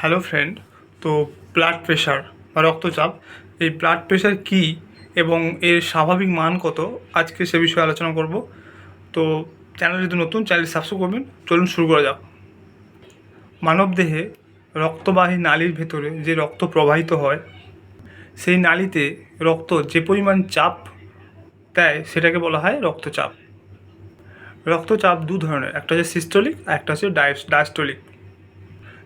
Hello friend তো blood pressure বা রক্তচাপ, এই ব্লাড প্রেশার কী এবং এর স্বাভাবিক মান কত? আজকে সে বিষয়ে আলোচনা করব। তো চ্যানেল যদি নতুন চ্যানেল সাবস্ক্রাইব করবেন। চলুন শুরু করা যাক। মানবদেহে রক্তবাহী নালীর ভেতরে যে রক্ত প্রবাহিত হয়, সেই নালীতে রক্ত যে পরিমাণ চাপ দেয়, সেটাকে বলা হয় রক্তচাপ। রক্তচাপ দু ধরনের, একটা হচ্ছে সিস্টোলিক আর একটা হচ্ছে ডায়াস্টোলিক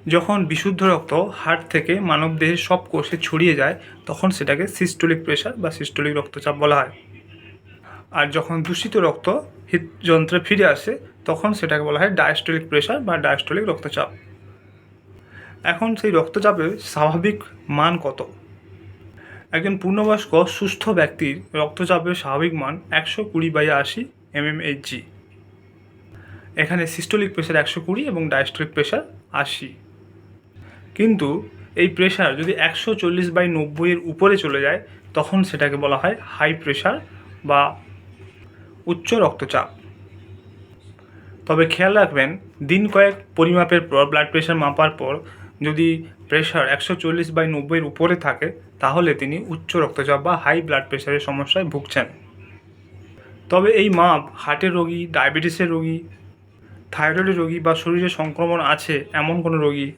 যখন বিশুদ্ধ রক্ত হার্ট থেকে মানবদেহের সব কোষে ছড়িয়ে যায়, তখন সেটাকে সিস্টোলিক প্রেশার বা সিস্টোলিক রক্তচাপ বলা হয়। আর যখন দূষিত রক্ত হৃদযন্ত্রে ফিরে আসে, তখন সেটাকে বলা হয় ডায়াস্টোলিক প্রেশার বা ডায়াস্টোলিক রক্তচাপ। এখন সেই রক্তচাপের স্বাভাবিক মান কত? একজন পূর্ণবয়স্ক, সুস্থ ব্যক্তির রক্তচাপের স্বাভাবিক মান একশো কুড়ি বাই আশি এমএমএইচজি এখানে সিস্টোলিক প্রেশার একশো কুড়ি এবং ডায়াস্টোলিক প্রেশার আশি। কিন্তু এই প্রেশার যদি একশো চল্লিশ বাই নব্বইয়ের উপরে চলে যায়, তখন সেটাকে বলা হয় হাই প্রেশার বা উচ্চ রক্তচাপ। তবে খেয়াল রাখবেন, দিন কয়েক পরিমাপের পর ব্লাড প্রেশার মাপার পর, যদি প্রেশার একশো চল্লিশ বাই নব্বইয়ের উপরে থাকে, তাহলে তিনি উচ্চ রক্তচাপ বা হাই ব্লাড প্রেশারের সমস্যায় ভুগছেন। তবে এই মাপ হার্টের রোগী ডায়াবেটিসের রোগী থাইরয়েডের রোগী বা শরীরে সংক্রমণ আছে এমন কোনো রোগী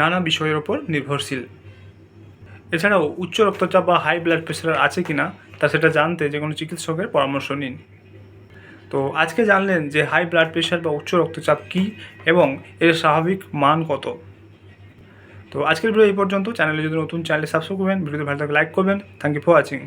নানা বিষয়ের ওপর নির্ভরশীল। এছাড়াও, উচ্চ রক্তচাপ বা হাই ব্লাড প্রেশার আছে কি না তা সেটা জানতে যে কোনো চিকিৎসকের পরামর্শ নিন। তো আজকে জানলেন যে হাই ব্লাড প্রেশার বা উচ্চ রক্তচাপ কী এবং এর স্বাভাবিক মান কত। তো আজকের ভিডিও এই পর্যন্ত। চ্যানেলে যদি নতুন চ্যানেলে সাবস্ক্রাইব করবেন, ভিডিওতে ভালো থাকলে লাইক করবেন। Thank you for watching